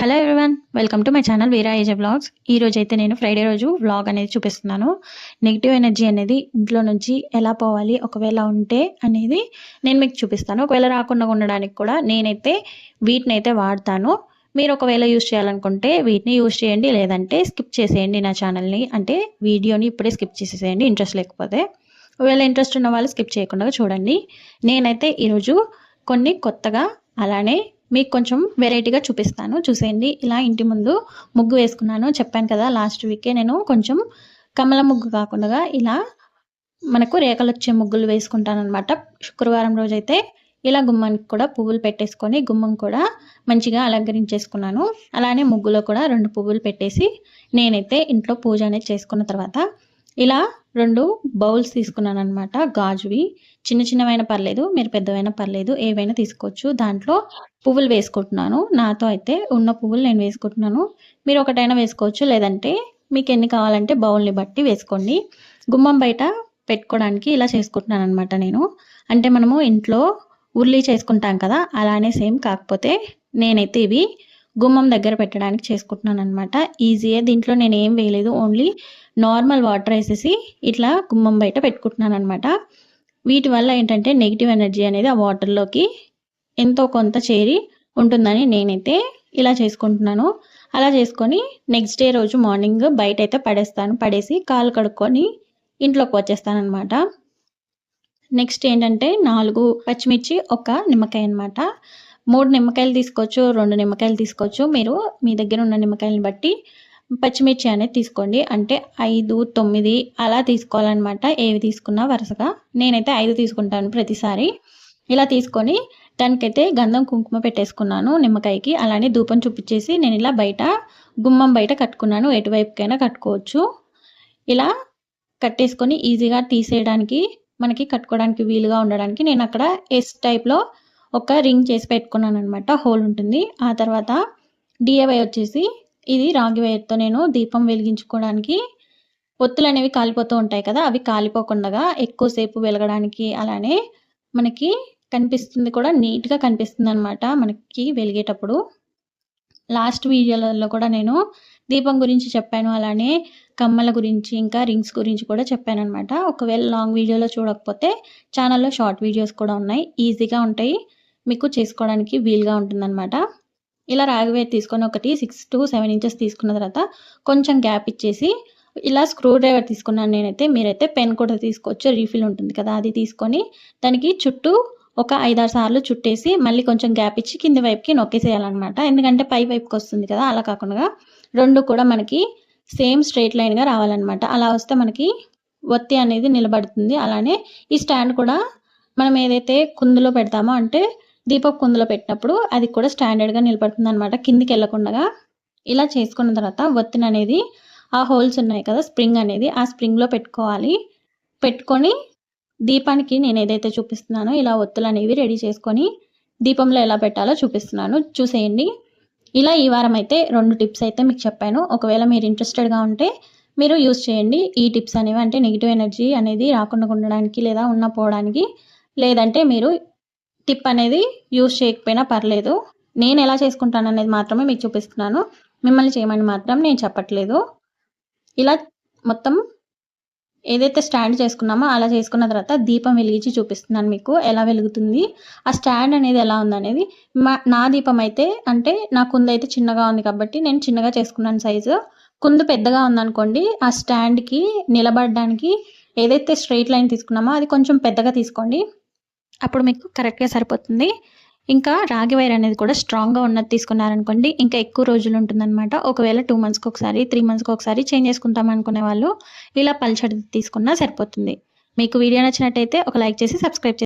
Hello everyone welcome to my channel Veera AJ vlogs ఈ రోజు అయితే నేను ఫ్రైడే రోజు వ్లాగ్ అనేది చూపిస్తున్నాను. నెగిటివ్ ఎనర్జీ అనేది ఇంట్లో నుంచి ఎలా పోవాలి ఒకవేళ ఉంటే అనేది నేను మీకు చూపిస్తాను. ఒకవేళ రాకుండా ఉండడానికి కూడా నేనైతే వీటిని అయితే వాడతాను. మీరు ఒకవేళ యూస్ చేయాలనుకుంటే వీటిని యూస్ చేయండి లేదంటే స్కిప్ చేసేయండి నా ఛానల్ని అంటే వీడియోని ఇప్పుడే స్కిప్ చేసేసేయండి ఇంట్రెస్ట్ లేకపోతే. ఒకవేళ ఇంట్రెస్ట్ ఉన్న వాళ్ళు స్కిప్ చేయకుండా చూడండి. నేనైతే ఈరోజు కొన్ని కొత్తగా అలానే మీకు కొంచెం వెరైటీగా చూపిస్తాను. చూసేయండి. ఇలా ఇంటి ముందు ముగ్గు వేసుకున్నాను. చెప్పాను కదా లాస్ట్ వీకే నేను కొంచెం కమల ముగ్గు కాకుండా ఇలా మనకు రేఖలు వచ్చే ముగ్గులు వేసుకుంటాను అనమాట శుక్రవారం రోజైతే ఇలా గుమ్మానికి కూడా పువ్వులు పెట్టేసుకొని గుమ్మం కూడా మంచిగా అలంకరించేసుకున్నాను. అలానే ముగ్గులో కూడా రెండు పువ్వులు పెట్టేసి నేనైతే ఇంట్లో పూజ అనేది చేసుకున్న తర్వాత ఇలా రెండు బౌల్స్ తీసుకున్నాను అనమాట గాజువి. చిన్న చిన్నవైనా పర్లేదు మీరు పెద్దవైనా పర్లేదు ఏవైనా తీసుకోవచ్చు. దాంట్లో పువ్వులు వేసుకుంటున్నాను. నాతో అయితే ఉన్న పువ్వులు నేను వేసుకుంటున్నాను. మీరు ఒకటైనా వేసుకోవచ్చు. లేదంటే మీకు ఎన్ని కావాలంటే బౌల్ని బట్టి వేసుకోండి. గుమ్మం బయట పెట్టుకోవడానికి ఇలా చేసుకుంటున్నాను అనమాట నేను. అంటే మనము ఇంట్లో ఉర్లీ చేసుకుంటాం కదా అలానే సేమ్ కాకపోతే నేనైతే ఇవి గుమ్మం దగ్గర పెట్టడానికి చేసుకుంటున్నాను అనమాట ఈజీయే దీంట్లో నేను ఏం వేయలేదు. ఓన్లీ నార్మల్ వాటర్ వేసేసి ఇట్లా గుమ్మం బయట పెట్టుకుంటున్నాను అనమాట వీటి వల్ల ఏంటంటే నెగిటివ్ ఎనర్జీ అనేది ఆ వాటర్లోకి ఎంతో కొంత చేరి ఉంటుందని నేనైతే ఇలా చేసుకుంటున్నాను. అలా చేసుకొని నెక్స్ట్ డే రోజు మార్నింగ్ బయట అయితే పడేస్తాను. పడేసి కాలు కడుక్కొని ఇంట్లోకి వచ్చేస్తాను అనమాట నెక్స్ట్ ఏంటంటే నాలుగు పచ్చిమిర్చి ఒక నిమ్మకాయ అనమాట మూడు నిమ్మకాయలు తీసుకోవచ్చు రెండు నిమ్మకాయలు తీసుకోవచ్చు. మీరు మీ దగ్గర ఉన్న నిమ్మకాయలను బట్టి పచ్చిమిర్చి అనేది తీసుకోండి. అంటే ఐదు తొమ్మిది అలా తీసుకోవాలన్నమాట. ఏవి తీసుకున్నా వరుసగా. నేనైతే ఐదు తీసుకుంటాను ప్రతిసారి. ఇలా తీసుకొని దానికైతే గంధం కుంకుమ పెట్టేసుకున్నాను నిమ్మకాయకి. అలానే ధూపం చూపించేసి నేను ఇలా బయట గుమ్మం బయట కట్టుకున్నాను. ఎటువైపుకైనా కట్టుకోవచ్చు. ఇలా కట్టేసుకొని ఈజీగా తీసేయడానికి మనకి కట్టుకోవడానికి వీలుగా ఉండడానికి నేను అక్కడ ఎస్ టైప్లో ఒక రింగ్ చేసి పెట్టుకున్నాను అనమాట హోల్ ఉంటుంది. ఆ తర్వాత డిఏవై వచ్చేసి ఇది రాగి వైర్తో నేను దీపం వెలిగించుకోవడానికి ఒత్తులు అనేవి కాలిపోతూ ఉంటాయి కదా అవి కాలిపోకుండా ఎక్కువసేపు వెలగడానికి అలానే మనకి కనిపిస్తుంది కూడా నీట్గా కనిపిస్తుంది అనమాట మనకి వెలిగేటప్పుడు. లాస్ట్ వీడియోలలో కూడా నేను దీపం గురించి చెప్పాను అలానే కమ్మల గురించి ఇంకా రింగ్స్ గురించి కూడా చెప్పాను అనమాట ఒకవేళ లాంగ్ వీడియోలో చూడకపోతే ఛానల్లో షార్ట్ వీడియోస్ కూడా ఉన్నాయి ఈజీగా ఉంటాయి. మీకు చేసుకోవడానికి వీలుగా ఉంటుందన్నమాట. ఇలా రాగివేర్ తీసుకొని ఒకటి సిక్స్ టు సెవెన్ ఇంచెస్ తీసుకున్న తర్వాత కొంచెం గ్యాప్ ఇచ్చేసి ఇలా స్క్రూ డ్రైవర్ తీసుకున్నాను నేనైతే. మీరైతే పెన్ కూడా తీసుకోవచ్చు. రీఫిల్ ఉంటుంది కదా అది తీసుకొని దానికి చుట్టూ ఒక ఐదారు సార్లు చుట్టేసి మళ్ళీ కొంచెం గ్యాప్ ఇచ్చి కింది వైపుకి నొక్కేసేయాలన్నమాట. ఎందుకంటే పై వైపుకి వస్తుంది కదా అలా కాకుండా రెండు కూడా మనకి సేమ్ స్ట్రైట్ లైన్గా రావాలన్నమాట. అలా వస్తే మనకి ఒత్తి అనేది నిలబడుతుంది. అలానే ఈ స్టాండ్ కూడా మనం ఏదైతే కుందులో పెడతామో అంటే దీపక్ కుందులో పెట్టినప్పుడు అది కూడా స్టాండర్డ్గా నిలబడుతుంది అనమాట కిందికి వెళ్ళకుండా ఇలా చేసుకున్న తర్వాత వత్తిన అనేది ఆ హోల్స్ ఉన్నాయి కదా స్ప్రింగ్ అనేది ఆ స్ప్రింగ్లో పెట్టుకోవాలి. పెట్టుకొని దీపానికి నేను ఏదైతే చూపిస్తున్నానో ఇలా ఒత్తులు అనేవి రెడీ చేసుకొని దీపంలో ఎలా పెట్టాలో చూపిస్తున్నాను. చూసేయండి. ఇలా ఈ వారం అయితే రెండు టిప్స్ అయితే మీకు చెప్పాను. ఒకవేళ మీరు ఇంట్రెస్టెడ్గా ఉంటే మీరు యూస్ చేయండి. ఈ టిప్స్ అనేవి అంటే నెగిటివ్ ఎనర్జీ అనేది రాకుండా ఉండడానికి లేదా ఉన్న పోవడానికి లేదంటే మీరు టిప్ అనేది యూస్ చేయకపోయినా పర్లేదు. నేను ఎలా చేసుకుంటాను అనేది మాత్రమే మీకు చూపిస్తున్నాను. మిమ్మల్ని చేయమని మాత్రం నేను చెప్పట్లేదు. ఇలా మొత్తం ఏదైతే స్టాండ్ చేసుకున్నామో అలా చేసుకున్న తర్వాత దీపం వెలిగించి చూపిస్తున్నాను మీకు ఎలా వెలుగుతుంది. ఆ స్టాండ్ అనేది ఎలా ఉందనేది మా నా దీపం అయితే అంటే నా కుందు అయితే చిన్నగా ఉంది కాబట్టి నేను చిన్నగా చేసుకున్నాను సైజు. కుందు పెద్దగా ఉందనుకోండి ఆ స్టాండ్కి నిలబడడానికి ఏదైతే స్ట్రైట్ లైన్ తీసుకున్నామో అది కొంచెం పెద్దగా తీసుకోండి. అప్పుడు మీకు కరెక్ట్గా సరిపోతుంది. ఇంకా రాగి వైర్ అనేది కూడా స్ట్రాంగ్గా ఉన్నది తీసుకున్నారనుకోండి ఇంకా ఎక్కువ రోజులు ఉంటుందన్నమాట. ఒకవేళ టూ మంత్స్కి ఒకసారి త్రీ మంత్స్కి ఒకసారి చేంజ్ చేసుకుంటాం అనుకునే వాళ్ళు ఇలా పల్చడి తీసుకున్నా సరిపోతుంది. మీకు వీడియో నచ్చినట్టయితే ఒక లైక్ చేసి సబ్స్క్రైబ్